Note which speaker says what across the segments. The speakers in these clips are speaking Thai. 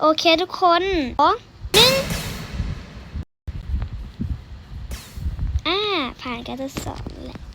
Speaker 1: โอเคทุกคนสองหนึ่งอ่า ผ่านการทดสอบแหละ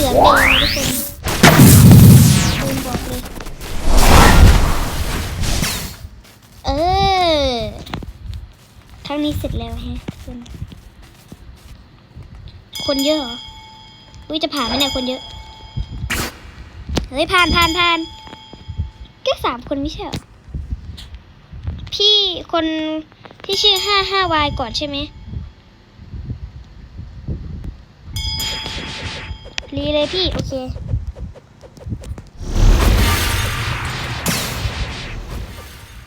Speaker 1: ลืองแดงทุกคนลืมบอกเลย เออครั้งนี้เสร็จแล้วฮะทุกคน คนเยอะเหรอ อุ้ยจะผ่านไหมเนี่ยคนเยอะ เฮ้ยผ่านผ่านผ่านแค่สามคนไม่ใช่เหรอ พี่คนที่ชื่อห้าห้าวายก่อนใช่ไหม รีเลยพี่ โอเค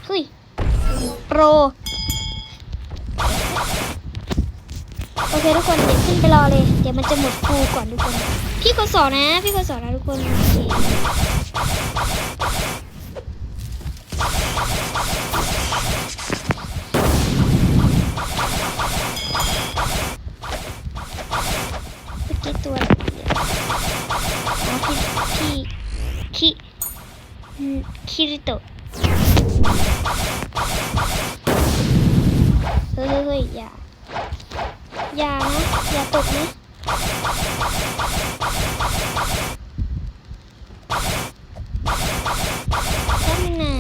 Speaker 1: เฮ้ย โปร โอเคทุกคนเดี๋ยวขึ้นไปรอเลย เดี๋ยวมันจะหมดครูก่อนทุกคน พี่คนสอนนะ พี่คนสอนนะทุกคน โอเคเมื่อกี้ตัว คิอืมคิริโตะเฮ้ยเฮ้ยอย่า อย่านะ อย่าตกนะแป๊บนึงนะ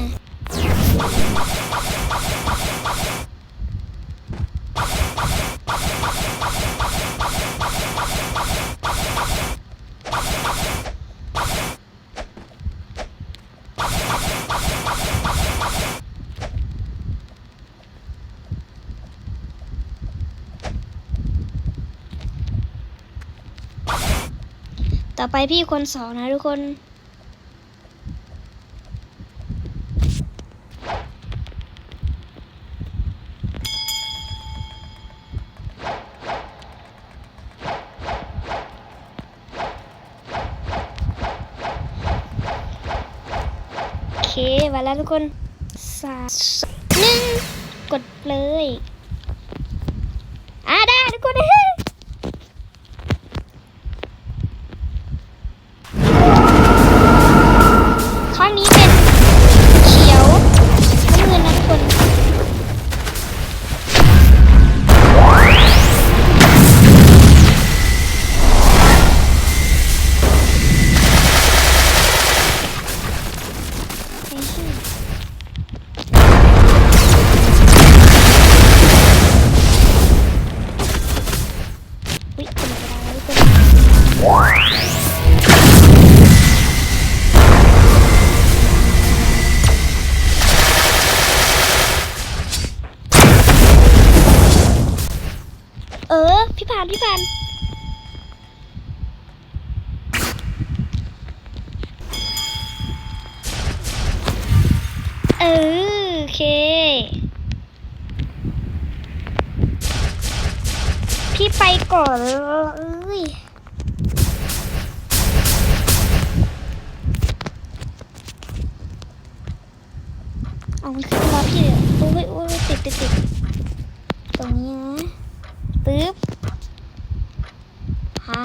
Speaker 1: ต่อไปพี่คนสองนะทุกคน โอเคมาแล้วทุกคนสามหนึ่งกดเลย ออพี่ผ่านพี่ผ่านเออโอเค พี่ไปก่อนเลยเอามันขึ้นมาพี่เลยโอ้ยโอ้ยติดติดติดตรงนี้นะปึ๊บฮ่า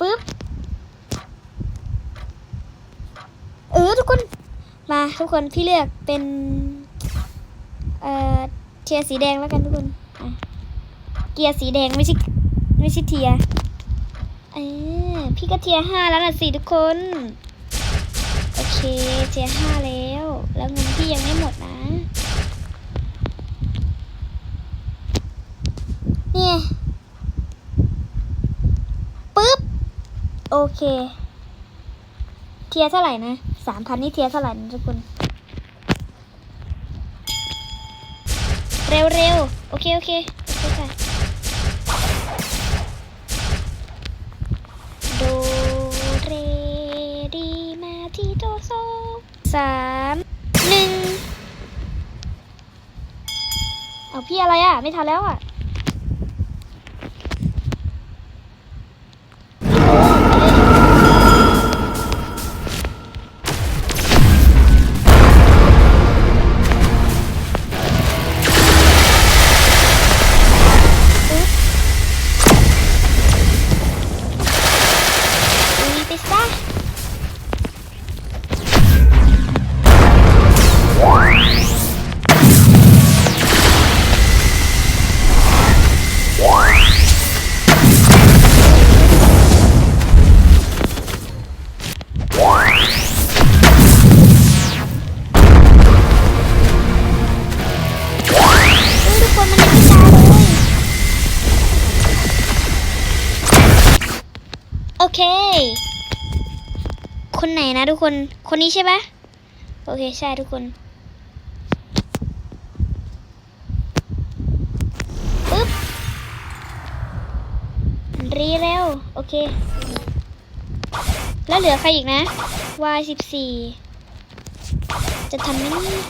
Speaker 1: ปึ๊บ เออทุกคน มาทุกคนพี่เลือกเป็น เอ่อเทียสีแดงแล้วกันทุกคนเกียร์สีแดงไม่ใช่ไม่ใช่เทียเออพี่ก็เทียห้าแล้วนะสิทุกคน โอเคเทียห้าแล้ว แล้วเงินพี่ยังไม่หมดนะ เนี่ยปึ๊บ โอเค เทียเท่าไหร่นะ สามพันนี่เทียเท่าไหร่นะทุกคน เร็วเร็วโอเค โอเคโอเคค่ะโดเรดีมาที่โดโซสสามหนึ่งเอาพี่อะไรอะ ไม่ทันแล้วอะ เค คนไหนนะทุกคน คนนี้ใช่ปะโอเค ใช่ทุกคนปึ๊บรีเร็ว โอเค แล้วเหลือใครอีกนะ Y สิบสี่จะทันไหมเนี่ย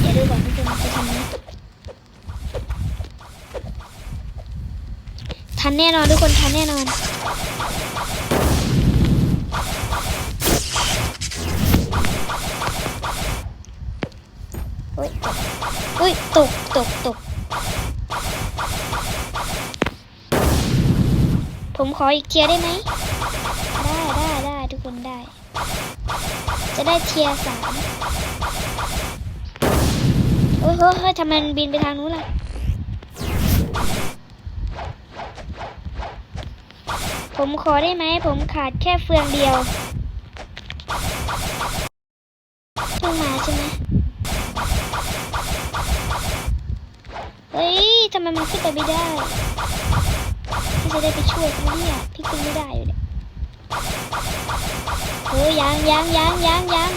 Speaker 1: เดี๋ยวดูก่อนทุกคนจะทันไหมทันแน่นอนทุกคนทันแน่นอน อุ้ยตกอุ้ยตกตกตกผมขออีกเทียได้ไหม ได้ได้ได้ทุกคนได้ จะได้เทียสามโอ้ยเฮ้ยเฮ้ยทำไมมันบินไปทางนู้นล่ะผมขอได้ไหม ผมขาดแค่เฟืองเดียวเพิ่งมาใช่ไหม เฮ้ย ทำไมมันขึ้นไปไม่ได้พี่จะได้ไปช่วยเขาเนี่ยพี่ขึ้นไม่ได้อยู่เนี่ยเฮ้ยยังยังยังยังยัง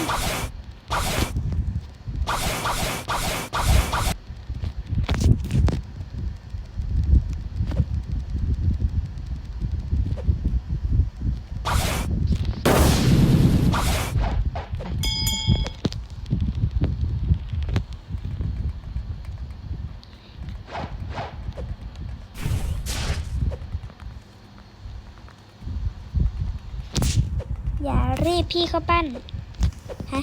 Speaker 1: พี่เข้าปั้น ฮะ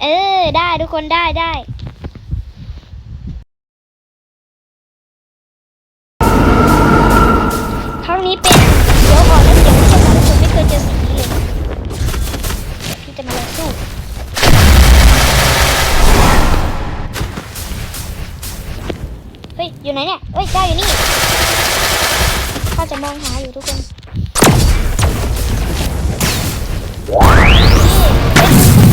Speaker 1: เออ ได้ทุกคนได้ได้ครั้งนี้เป็นเดี๋ยวก่อนแล้วเดี๋ยวไม่ใช่ทุกคนไม่เคยเจอสิ่งนี้เลย พี่จะมาลองสู้เฮ้ย อยู่ไหนเนี่ย เฮ้ยเจ้าอยู่นี่ ข้าจะมองหาอยู่ทุกคนนี่เฮ้ยดูสิ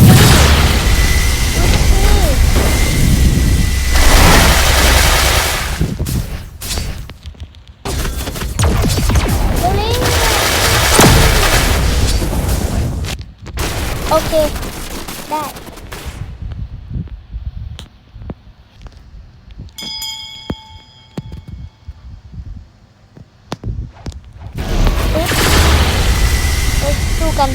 Speaker 1: เร็วๆโอเค ได้ ปึ๊บเฮ้ยสู้กัน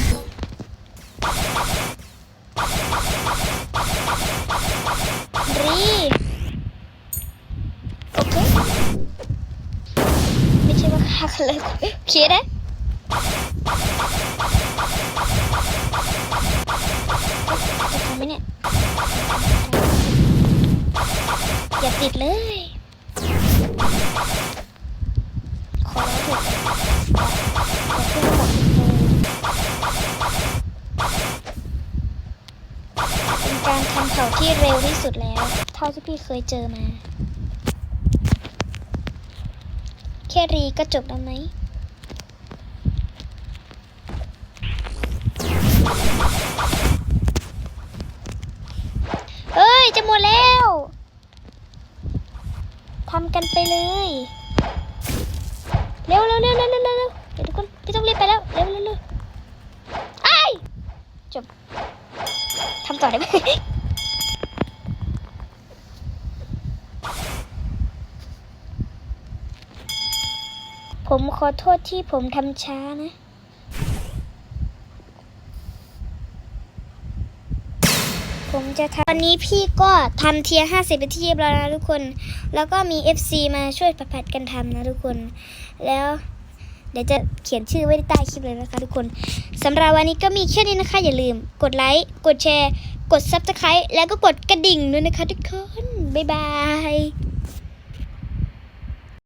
Speaker 1: รี โอเค ไม่ใช่ว่าฆ่ากัน เลยโอเคนะจะทำไหมเนี่ยอย่าติดเลยขอร้องเถอะอย่าขึ้นหมดเลยเป็นการทำเผาที่เร็วที่สุดแล้ว เท่าที่พี่เคยเจอมา แค่รีก็จบแล้วไหมเฮ้ย จะหมดแล้วทำกันไปเลย เร็วเร็วเร็วเร็วเร็วเร็วเดี๋ยวทุกคนพี่ต้องรีบไปแล้ว เร็วเร็วเร็วไอ้จบทำต่อได้ไหม ผมขอโทษที่ผมทำช้านะ ผมจะทำวันนี้พี่ก็ทำเทียร์ห้าสิบไปนที่เรียบร้อยแล้วทุกคน แล้วก็มี FC มาช่วยผัดๆกันทำนะทุกคน แล้วเดี๋ยวจะเขียนชื่อไว้ใต้คลิปเลยนะคะทุกคนสำหรับวันนี้ก็มีแค่นี้นะคะ อย่าลืม กดไลค์ กดแชร์ กด Subscribe แล้วก็กดกระดิ่งด้วยนะคะทุกคน บ๊ายบาย